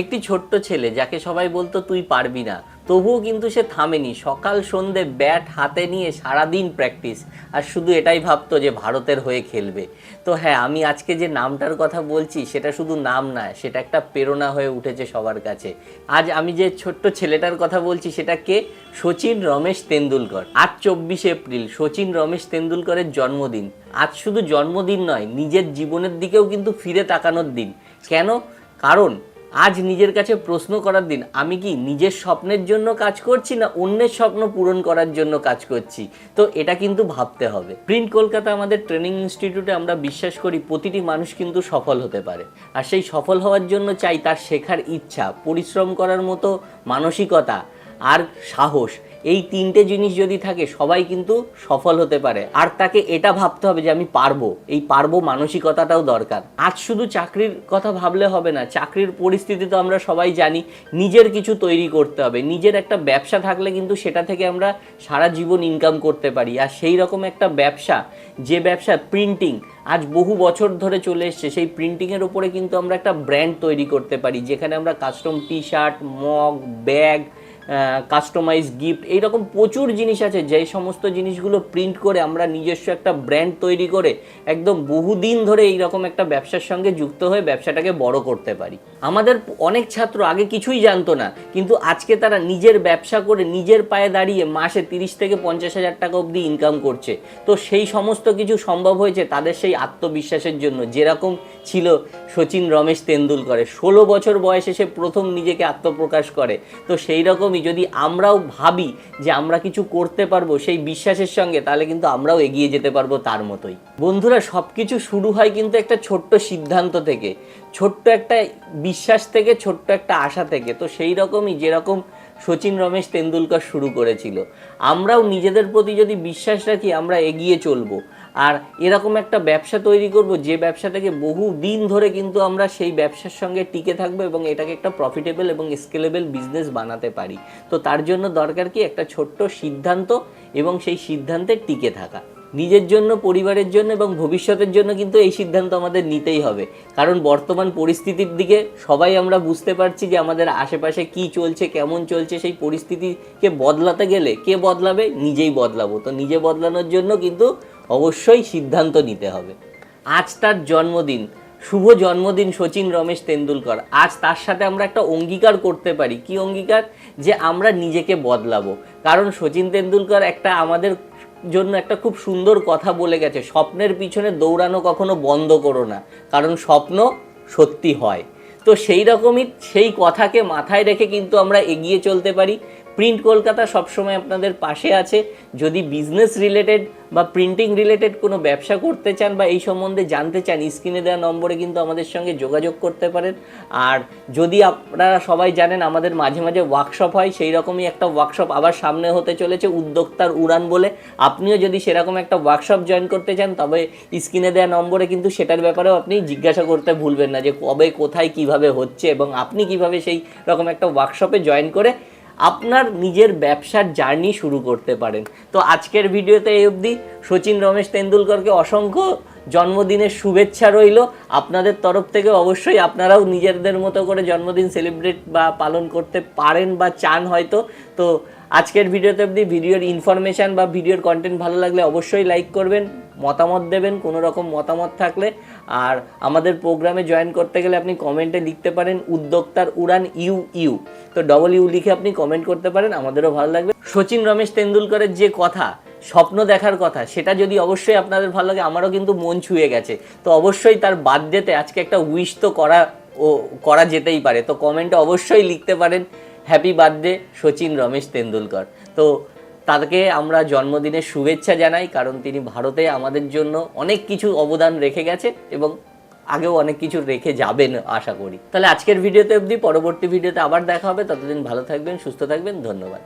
একটি ছোট্ট ছেলে যাকে সবাই বলতো তুই পারবি না। তবুও কিন্তু সে থামেনি। সকাল, সন্ধে ব্যাট হাতে নিয়ে সারাদিন প্র্যাকটিস আর শুধু এটাই ভাবতো যে ভারতের হয়ে খেলবে। তো হ্যাঁ আমি আজকে যে নামটার কথা বলছি, সেটা শুধু নাম না, সেটা একটা প্রেরণা হয়ে উঠেছে সবার কাছে। আজ আমি যে ছোট্ট ছেলেটার কথা বলছি, সেটা কে? রমেশ তেন্ডুলকর। আজ চব্বিশে এপ্রিল, সচিন রমেশ তেন্ডুলকরের জন্মদিন। আজ শুধু জন্মদিন নয়, নিজের জীবনের দিকেও কিন্তু ফিরে তাকানোর দিন। কেন? কারণ আজ নিজের কাছে প্রশ্ন করার দিন, আমি কি নিজের স্বপ্নের জন্য কাজ করছি না অন্যের স্বপ্ন পূরণ করার জন্য কাজ করছি? তো এটা কিন্তু ভাবতে হবে। প্রিন্ট কলকাতা আমাদের ট্রেনিং ইনস্টিটিউটে আমরা বিশ্বাস করি প্রতিটি মানুষ কিন্তু সফল হতে পারে। আর সেই সফল হওয়ার জন্য চাই তার শেখার ইচ্ছা, পরিশ্রম করার মতো মানসিকতা আর সাহস। এই তিনটে জিনিস যদি থাকে, সবাই কিন্তু সফল হতে পারে। আর তাকে এটা ভাবতে হবে যে আমি পারব। এই পারব মানসিকতাটাও দরকার। আজ শুধু চাকরির কথা ভাবলে হবে না, চাকরির পরিস্থিতি তো আমরা সবাই জানি। নিজের কিছু তৈরি করতে হবে। নিজের একটা ব্যবসা থাকলে কিন্তু সেটা থেকে আমরা সারা জীবন ইনকাম করতে পারি। আর সেই রকম একটা ব্যবসা, যে ব্যবসা প্রিন্টিং আজ বহু বছর ধরে চলে এসছে, সেই প্রিন্টিংয়ের উপরে কিন্তু আমরা একটা ব্র্যান্ড তৈরি করতে পারি। যেখানে আমরা custom T shirt mug bag customise gift এইরকম প্রচুর জিনিস আছে, যেই সমস্ত জিনিসগুলো প্রিন্ট করে আমরা নিজস্ব একটা ব্র্যান্ড তৈরি করে একদম বহুদিন ধরে এইরকম একটা ব্যবসার সঙ্গে যুক্ত হয়ে ব্যবসাটাকে বড় করতে পারি। আমাদের অনেক ছাত্র আগে কিছুই জানতো না, কিন্তু আজকে তারা নিজের ব্যবসা করে নিজের পায়ে দাঁড়িয়ে মাসে তিরিশ থেকে পঞ্চাশ হাজার টাকা অবধি ইনকাম করছে। তো সেই সমস্ত কিছু সম্ভব হয়েছে তাদের সেই আত্মবিশ্বাসের জন্য, যেরকম ছিল সচিন রমেশ তেন্ডুলকরের ষোলো বছর বয়সে সে প্রথম নিজেকে আত্মপ্রকাশ করে। তো সেই রকমই যদি আমরাও ভাবি যে আমরা কিছু করতে পারব সেই বিশ্বাসের সঙ্গে, তাহলে কিন্তু আমরাও এগিয়ে যেতে পারব তার মতোই। বন্ধুরা সব কিছু শুরু হয় কিন্তু একটা ছোট্ট সিদ্ধান্ত থেকে। ছোট্ট একটা বিশ্বাস থেকে, ছোট্ট একটা আশা থেকে। তো সেই রকমই যেরকম সচিন রমেশ তেন্ডুলকর শুরু করেছিল। আমরাও নিজেদের প্রতি যদি বিশ্বাস রাখি, আমরা এগিয়ে চলবো। আর এরকম একটা ব্যবসা তৈরি করব, যে ব্যবসা থেকে বহু দিন ধরে কিন্তু আমরা সেই ব্যবসার সঙ্গে টিকে থাকব এবং এটাকে একটা প্রফিটেবল এবং স্কেলেবল বিজনেস বানাতে পারি। তো তার জন্য দরকার কি একটা ছোট্ট সিদ্ধান্ত এবং সেই সিদ্ধান্তে টিকে থাকা। নিজের জন্য, পরিবারের জন্য এবং ভবিষ্যতের জন্য কিন্তু এই সিদ্ধান্ত আমাদের নিতেই হবে। কারণ বর্তমান পরিস্থিতির দিকে সবাই আমরা বুঝতে পারছি যে আমাদের আশেপাশে কি চলছে, কেমন চলছে, সেই পরিস্থিতিকে বদলাতে গেলে কে বদলাবে? নিজেই বদলাবো। তো নিজে বদলানোর জন্য কিন্তু অবশ্যই সিদ্ধান্ত নিতে হবে। আজ তার জন্মদিন। শুভ জন্মদিন সচিন, রমেশ তেন্ডুলকর। আজ তার সাথে আমরা একটা অঙ্গীকার করতে পারি। কি অঙ্গীকার? যে আমরা নিজেকে বদলাবো। কারণ সচিন তেন্ডুলকর একটা আমাদের জন্য একটা খুব সুন্দর কথা বলে গেছে। স্বপ্নের পিছনে দৌড়ানো কখনো বন্ধ করো না। কারণ স্বপ্ন সত্যি হয়। তো সেই রকমই সেই কথাকে মাথায় রেখে কিন্তু আমরা এগিয়ে চলতে পারি। প্রিন্ট কলকাতা সবসময় আপনাদের পাশে আছে। যদি বিজনেস রিলেটেড বা প্রিন্টিং রিলেটেড কোনো ব্যবসা করতে চান বা এই সম্বন্ধে জানতে চান, স্ক্রিনে দেওয়া নম্বরে কিন্তু আমাদের সঙ্গে যোগাযোগ করতে পারেন। আর যদি আপনারা সবাই জানেন, আমাদের মাঝে মাঝে ওয়ার্কশপ হয়, সেই রকমই একটা ওয়ার্কশপ আবার সামনে হতে চলেছে উদ্যোক্তার উড়ান বলে। আপনিও যদি সেরকম একটা ওয়ার্কশপ জয়েন করতে চান, তবে স্ক্রিনে দেওয়া নম্বরে কিন্তু সেটার ব্যাপারেও আপনি জিজ্ঞাসা করতে ভুলবেন না যে কবে, কোথায়, কীভাবে হচ্ছে এবং আপনি কীভাবে সেই রকম একটা ওয়ার্কশপে জয়েন করে আপনার নিজের ব্যবসার জার্নি শুরু করতে পারেন। তো আজকের ভিডিওতে এই অবধি। সচিন, রমেশ তেন্ডুলকরকে অসংখ্য জন্মদিনের শুভেচ্ছা রইল। আপনাদের তরফ থেকে অবশ্যই আপনারাও নিজেদের মতো করে জন্মদিন সেলিব্রেট বা পালন করতে পারেন বা চান হয়তো। তো আজকের ভিডিওতে অবধি ভিডিওর ইনফরমেশান বা ভিডিওর কন্টেন্ট ভালো লাগলে অবশ্যই লাইক করবেন, মতামত দেবেন, কোনো রকম মতামত থাকলে। আর আমাদের প্রোগ্রামে জয়েন করতে গেলে আপনি কমেন্টে লিখতে পারেন, উদ্যোক্তার উড়ান ইউ ইউ। তো ডবল ইউ লিখে আপনি কমেন্ট করতে পারেন, আমাদেরও ভালো লাগবে। সচিন রমেশ তেন্ডুলকরের যে কথা স্বপ্ন দেখার কথা, সেটা যদি অবশ্যই আপনাদের ভালো লাগে, আমারও কিন্তু মন ছুঁয়ে গেছে। তো অবশ্যই তার বার্থডেতে আজকে একটা উইশ তো করা, ও, করা যেতেই পারে। তো কমেন্টে অবশ্যই লিখতে পারেন হ্যাপি বার্থডে সচিন রমেশ তেন্ডুলকর। তো তাকে আমরা জন্মদিনের শুভেচ্ছা জানাই, কারণ তিনি ভারতে আমাদের জন্য অনেক কিছু অবদান রেখে গেছে এবং আগেও অনেক কিছু রেখে যাবেন আশা করি। তাহলে আজকের ভিডিওতে অবধি, পরবর্তী ভিডিওতে আবার দেখা হবে। ততদিন ভালো থাকবেন, সুস্থ থাকবেন, ধন্যবাদ।